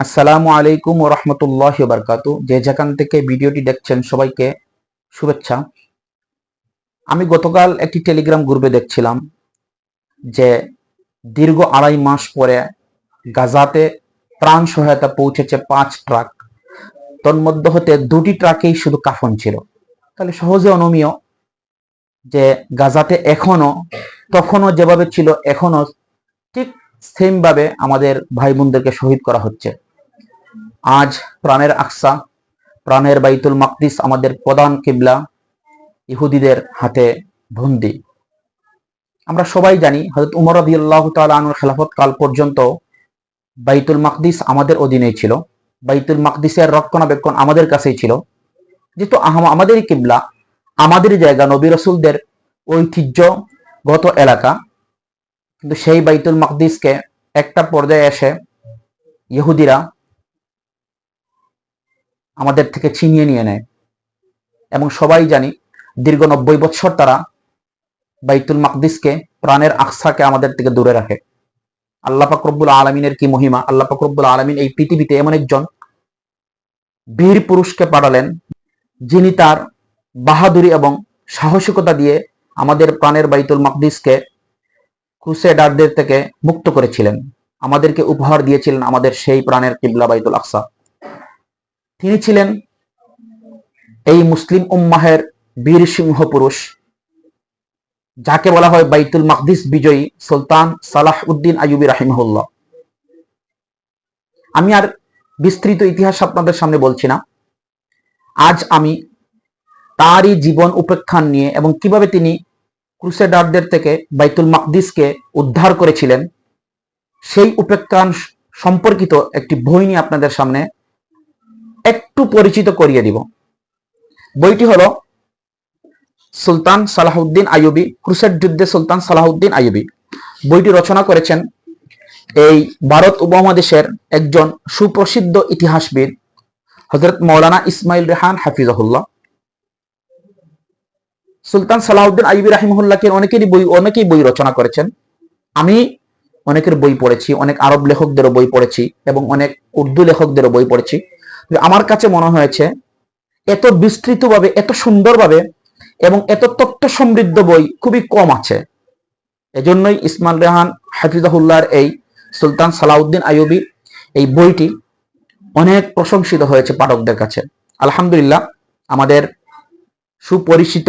আসসালামু আলাইকুম ও রহমতুল্লাহ বারকাত যে যেখান থেকে ভিডিওটি দেখছেন সবাইকে শুভেচ্ছা। আমি গতকাল একটি টেলিগ্রাম গ্রুপে দেখছিলাম যে দীর্ঘ আড়াই মাস পরে গাজাতে ত্রাণ সহায়তা পৌঁছেছে পাঁচ ট্রাক। তন্মধ্য হতে দুটি ট্রাকেই শুধু কাফন ছিল। তাহলে সহজে অনুমীয় যে গাজাতে এখনও তখনও যেভাবে ছিল, এখনও ঠিক সেম ভাবে আমাদের ভাই বোনদেরকে শহীদ করা হচ্ছে। আজ প্রাণের আকসা, প্রাণের বাইতুল মাকদিস আমাদের প্রধান কিবলা ইহুদিদের হাতে বন্দি। আমরা সবাই জানি হজরত উমর রবি আল্লাহ তালুর খেলাফত কাল পর্যন্ত বাইতুল মাকদিস আমাদের অধীনে ছিল। বাইতুল মাকদিসের রক্ষণাবেক্ষণ আমাদের কাছেই ছিল। যেহেতু আমাদেরই কিবলা আমাদের জায়গা, নবী রসুলদের ঐতিহ্যগত এলাকা। কিন্তু সেই বাইতুল মাকদিসকে একটা পর্যায়ে এসে ইহুদিরা আমাদের থেকে ছিনিয়ে নিয়ে নেয়। এবং সবাই জানি দীর্ঘ নব্বই বছর তারা বাইতুল মাকদিসকে, প্রাণের আকসাকে আমাদের থেকে দূরে রাখে। আল্লাহ ফাকরবুল আলমিনের কি মহিমা? আল্লাহ ফাকরবুল আলমিন এই পৃথিবীতে এমন একজন বীর পুরুষকে পাঠালেন, যিনি তার বাহাদুরি এবং সাহসিকতা দিয়ে আমাদের প্রাণের বাইতুল মাকদিসকে ক্রুসেডারদের থেকে মুক্ত করেছিলেন। আমাদেরকে উপহার দিয়েছিলেন আমাদের সেই প্রাণের কিবলা বাইতুল আকসা। তিনি ছিলেন এই মুসলিম উম্মাহের বীর সিংহ পুরুষ, যাকে বলা হয় বাইতুল মাকদিস বিজয়ী সুলতান সালাহ উদ্দিন আয়ুবী রাহিমহুল্লাহ। আমি আর বিস্তৃত ইতিহাস আপনাদের সামনে বলছি না। আজ আমি তারই জীবন উপেক্ষান নিয়ে এবং কীভাবে তিনি ক্রুসেডারদের থেকে বাইতুল মাকদিসকে উদ্ধার করেছিলেন, সেই উপেক্ষান সম্পর্কিত একটি বই নিয়ে আপনাদের সামনে একটু পরিচিত করিয়ে দিব। বইটি হলো সুলতান সালাহুদ্দিন আইয়ুবি ক্রুসেড যুদ্ধে সুলতান সালাহুদ্দিন আইয়ুবি। বইটি রচনা করেছেন এই ভারত উপমহাদেশের একজন সুপ্রসিদ্ধ ইতিহাসবিদ হজরত মৌলানা ইসমাইল রেহান হাফিজাহুল্লাহ। সুলতান সালাহুদ্দিন আইবি রাহিমহুল্লাহকে অনেকেরই বই, অনেকেই বই রচনা করেছেন। আমি অনেকের বই পড়েছি, অনেক আরব লেখকদেরও বই পড়েছি এবং অনেক উর্দু লেখকদেরও বই পড়েছি। আমার কাছে মনে হয়েছে, এত বিস্তৃতভাবে, এত সুন্দরভাবে এবং এত তথ্য সমৃদ্ধ বই খুবই কম আছে। এজন্যই ইসমাল রেহান হাফিজাহুল্লাহর এই সুলতান সালাউদ্দিন আয়ুবি এই বইটি অনেক প্রশংসিত হয়েছে পাঠকদের কাছে। আলহামদুলিল্লাহ, আমাদের সুপরিচিত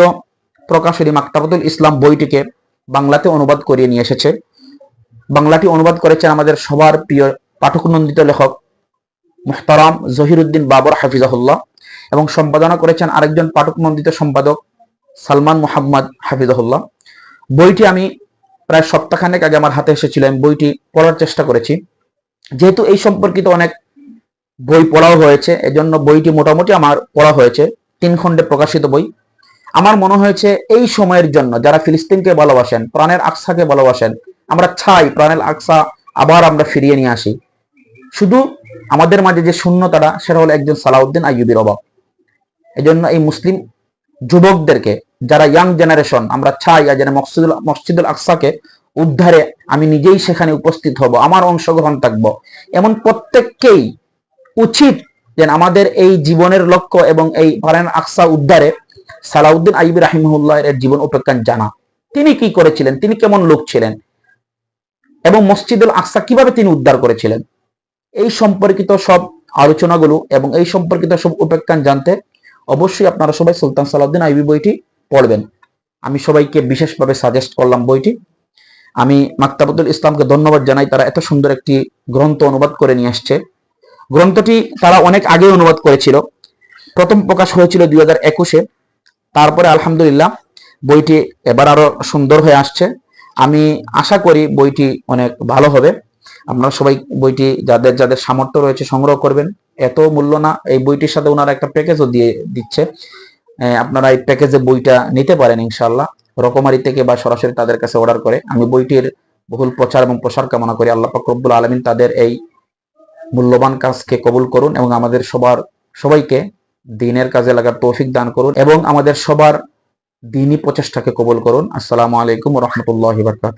প্রকাশনী মাক্তাবতুল ইসলাম বইটিকে বাংলাতে অনুবাদ করিয়ে নিয়ে এসেছে। বাংলাটি অনুবাদ করেছেন আমাদের সবার প্রিয় পাঠক নন্দিত লেখক মুহতারাম জহিরুদ্দিন বাবর হাফিজাহুল্লাহ এবং সম্পাদনা করেছেন আরেকজন পাঠক নন্দিত সম্পাদক সালমান মোহাম্মদ হাফিজাহুল্লাহ। বইটি আমি প্রায় সপ্তাহখানেক আগে আমার হাতে এসেছিল, আমি বইটি পড়ার চেষ্টা করেছি। যেহেতু এই সম্পর্কিত অনেক বই পড়াও হয়েছে, এজন্য বইটি মোটামুটি আমার পড়া হয়েছে, তিন খণ্ডে প্রকাশিত বই। আমার মনে হয়েছে এই সময়ের জন্য যারা ফিলিস্তিনকে ভালোবাসেন, প্রাণের আকসাকে ভালোবাসেন, আমরা চাই প্রাণের আকসা আবার আমরা ফিরিয়ে নিয়ে আসি। শুধু আমাদের মাঝে যে শূন্যতাটা, সেটা হলো একজন সালাউদ্দিন আইয়ুবির অভাব। এজন্য এই মুসলিম যুবকদেরকে, যারা ইয়াং জেনারেশন আমরা চাই যেন মসজিদুল মসজিদুল আকসাকে উদ্ধারে আমি নিজেই সেখানে উপস্থিত হব, আমার অংশগ্রহণ থাকব। এমন প্রত্যেককেই উচিত যে আমাদের এই জীবনের লক্ষ্য এবং এই ফারেন আকসা উদ্ধারে সালাউদ্দিন আইবি রাহিমুল্লাহ এর জীবন উপেক্ষা জানা। তিনি কি করেছিলেন? তিনি কেমন লোক ছিলেন? এবং মসজিদুল আকসা কীভাবে তিনি উদ্ধার করেছিলেন? এই সম্পর্কিত সব আলোচনাগুলো এবং এই সম্পর্কিত সব উপেক্ষান জানতে অবশ্যই আপনারা সবাই সুলতান সালাউদ্দিন আইবি বইটি পড়বেন। আমি সবাইকে বিশেষভাবে সাজেস্ট করলাম বইটি। আমি মাক্তাবুল ইসলামকে ধন্যবাদ জানাই, তারা এত সুন্দর একটি গ্রন্থ অনুবাদ করে নিয়ে আসছে। গ্রন্থটি তারা অনেক আগে অনুবাদ করেছিল। প্রথম প্রকাশ হয়েছিল দুই হাজার একুশে। তারপরে আলহামদুলিল্লাহ বইটি এবার আরও সুন্দর হয়ে আসছে। আমি আশা করি বইটি অনেক ভালো হবে। আপনারা সবাই বইটি যাদের যাদের সামর্থ্য রয়েছে সংগ্রহ করবেন। এত মূল্য না, এই বইটির সাথে ওনারা একটা প্যাকেজও দিয়ে দিচ্ছে। আপনারা এই প্যাকেজে বইটা নিতে পারেন ইনশাল্লাহ রকমারি থেকে বা সরাসরি তাদের কাছে অর্ডার করে। আমি বইটির বহুল প্রচার এবং প্রসার কামনা করি। আল্লাহ ফকরবুল আলমিন তাদের এই মূল্যবান কাজকে কবুল করুন এবং আমাদের সবার, সবাইকে দিনের কাজে লাগার তৌফিক দান করুন এবং আমাদের সবার দিনই প্রচেষ্টাকে কবুল করুন। আসসালামু আলাইকুম রহমতুল্লাহ বরকাত